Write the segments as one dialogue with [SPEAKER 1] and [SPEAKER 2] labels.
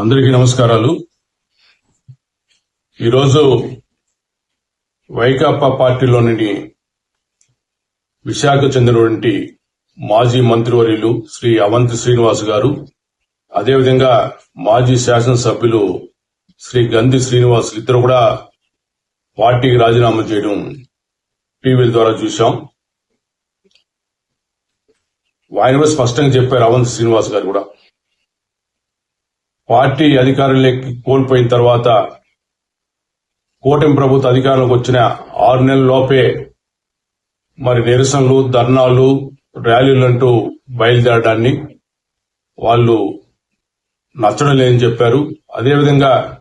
[SPEAKER 1] అందరికీ నమస్కారాలు. ఈరోజు వైకాపా పార్టీలోని విశాఖ చెందినటువంటి మాజీ మంత్రివర్యులు శ్రీ అవంతి శ్రీనివాస్ గారు అదేవిధంగా మాజీ శాసనసభ్యులు శ్రీ గంధి శ్రీనివాస్ ఇద్దరు కూడా పార్టీకి రాజీనామా చేయడం టీవీల ద్వారా చూశాం. ఆయన కూడా స్పష్టంగా చెప్పారు అవంతి శ్రీనివాస్ గారు కూడా. పార్టీ అధికారులకి కోల్పోయిన తర్వాత కూటమి ప్రభుత్వ అధికారంలోకి వచ్చిన ఆరు నెలల లోపే మరి నిరసనలు ధర్నాలు ర్యాలీలంటూ బయలుదేరడాన్ని వాళ్ళు నచ్చడం లేదని చెప్పారు. అదేవిధంగా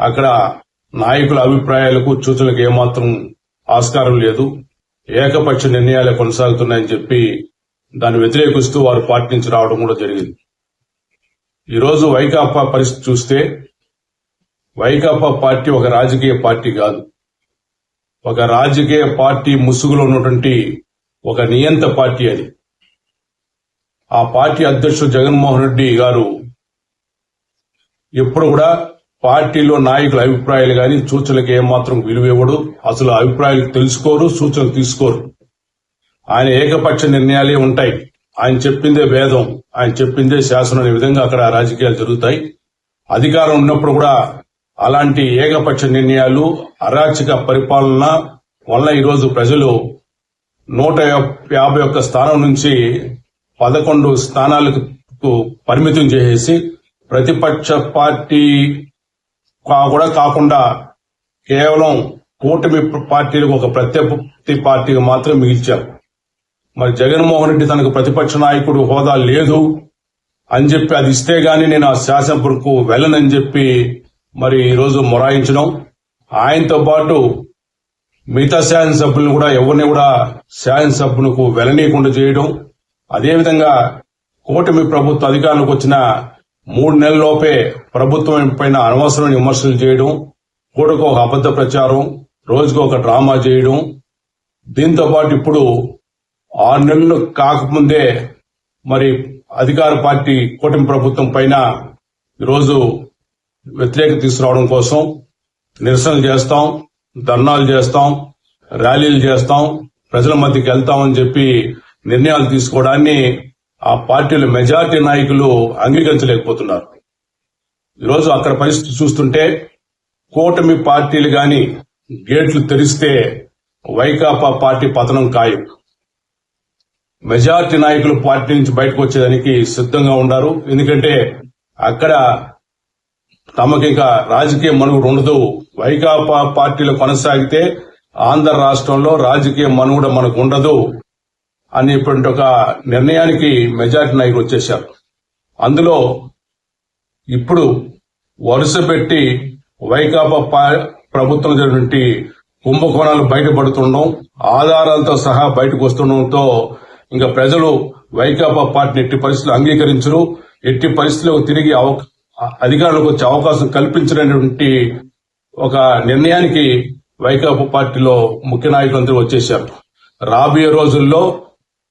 [SPEAKER 1] అక్కడ నాయకుల అభిప్రాయాలకు సూచనలకు ఏమాత్రం ఆస్కారం లేదు. ఏకపక్ష నిర్ణయాలే కొనసాగుతున్నాయని చెప్పి దాన్ని వ్యతిరేకిస్తూ వారు పార్టీ నుంచి రావడం కూడా జరిగింది. ఈరోజు వైకాపా పరిస్థితి చూస్తే వైకాపా పార్టీ ఒక రాజకీయ పార్టీ కాదు. ఒక రాజకీయ పార్టీ ముసుగులో ఉన్నటువంటి ఒక నియంత పార్టీ అది. ఆ పార్టీ అధ్యక్షుడు జగన్మోహన్ రెడ్డి గారు ఎప్పుడు కూడా పార్టీలో నాయకుల అభిప్రాయాలు కానీ సూచనలకు ఏమాత్రం విలువ ఇవ్వడు. అసలు అభిప్రాయాలు తెలుసుకోరు సూచనలు తీసుకోరు. ఆయన ఏకపక్ష నిర్ణయాలే ఉంటాయి. ఆయన చెప్పిందే వేదం ఆయన చెప్పిందే శాసనం అనే విధంగా అక్కడ రాజకీయాలు జరుగుతాయి. అధికారం ఉన్నప్పుడు కూడా అలాంటి ఏకపక్ష నిర్ణయాలు అరాచక పరిపాలన వల్ల ఈరోజు ప్రజలు నూట యాభై ఒక్క స్థానం నుంచి పదకొండు స్థానాలకు పరిమితం చేసేసి ప్రతిపక్ష పార్టీ కా- కూడా కాకుండా కేవలం కూటమి పార్టీలకు ఒక ప్రత్యర్థి పార్టీగా మాత్రం మిగిల్చారు. మరి జగన్మోహన్ రెడ్డి తనకు ప్రతిపక్ష నాయకుడు హోదా లేదు అని చెప్పి అది ఇస్తే గాని నేను ఆ శాసనసభకు వెళ్ళనని చెప్పి మరి ఈరోజు మొరాయించడం. ఆయనతో పాటు మిగతా శాసనసభ్యులను కూడా ఎవరిని కూడా శాసనసభ్యులకు వెళ్ళనీయకుండా చేయడం. అదేవిధంగా కూటమి ప్రభుత్వ అధికారంలోకి వచ్చిన మూడు నెలల్లోపే ప్రభుత్వం పైన అనవసరమైన విమర్శలు చేయడం కూడకు ఒక అబద్ధ ప్రచారం రోజుకు ఒక డ్రామా చేయడం. దీంతో పాటు ఇప్పుడు ఆరు నెలలు కాకముందే మరి అధికార పార్టీ కూటమి ప్రభుత్వం పైన ఈరోజు వ్యతిరేక తీసుకురావడం కోసం నిరసనలు చేస్తాం ధర్నాలు చేస్తాం ర్యాలీలు చేస్తాం ప్రజల మధ్యకి వెళ్తామని చెప్పి నిర్ణయాలు తీసుకోవడాన్ని ఆ పార్టీల మెజార్టీ నాయకులు అంగీకరించలేకపోతున్నారు. ఈరోజు అక్కడ పరిస్థితి చూస్తుంటే కూటమి పార్టీలు గాని గేట్లు తెరిస్తే వైకాపా పార్టీ పతనం ఖాయం. మెజార్టీ నాయకులు పార్టీ నుంచి బయటకు వచ్చేదానికి సిద్ధంగా ఉన్నారు ఎందుకంటే అక్కడ తమకి ఇంకా రాజకీయ మనుగుడు ఉండదు. వైకాపా పార్టీలో కొనసాగితే ఆంధ్ర రాష్ట్రంలో రాజకీయ మనుగడ మనకు ఉండదు అనేటువంటి ఒక నిర్ణయానికి మెజార్టీ నాయకులు వచ్చేశారు. అందులో ఇప్పుడు వరుస పెట్టి వైకాపా ప్రభుత్వం జరిగినటువంటి కుంభకోణాలు బయటపడుతుండడం ఆధారాలతో సహా బయటకు వస్తుండడంతో ఇంకా ప్రజలు వైకాపా పార్టీని ఎట్టి పరిస్థితులు అంగీకరించరు ఎట్టి పరిస్థితుల్లో తిరిగి అవ- అధికారంలోకి వచ్చే అవకాశం కల్పించినటువంటి ఒక నిర్ణయానికి వైకాపా పార్టీలో ముఖ్య నాయకులందరూ వచ్చేశారు. రాబోయే రోజుల్లో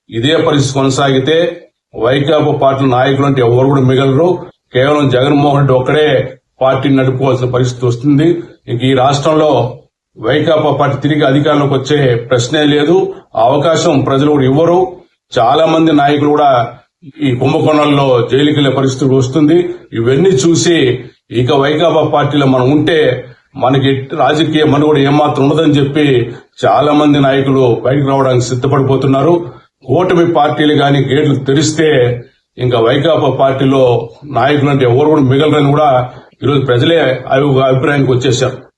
[SPEAKER 1] ఇదే పరిస్థితి కొనసాగితే వైకాపా పార్టీ నాయకులు అంటే ఎవరు కూడా మిగలరు. కేవలం జగన్మోహన్ రెడ్డి ఒక్కడే పార్టీని నడుపుకోవాల్సిన పరిస్థితి వస్తుంది. ఇంక ఈ రాష్ట్రంలో వైకాపా పార్టీ తిరిగి అధికారంలోకి వచ్చే ప్రశ్నే లేదు. ఆ అవకాశం ప్రజలు కూడా ఇవ్వరు. చాలా మంది నాయకులు కూడా ఈ కుంభకోణంలో జైలుకి పరిస్థితి వస్తుంది. ఇవన్నీ చూసి ఇక వైకాపా పార్టీలో మనం ఉంటే మనకి రాజకీయ మనుగడ ఏమాత్రం ఉండదని చెప్పి చాలా మంది నాయకులు బయటకు రావడానికి సిద్ధపడిపోతున్నారు. కూటమి పార్టీలు గాని గేట్లు తెరిస్తే ఇంకా వైకాపా పార్టీలో నాయకులు అంటే ఎవరు కూడా మిగలరని కూడా ఈరోజు ప్రజలే అభిప్రాయానికి వచ్చేశారు.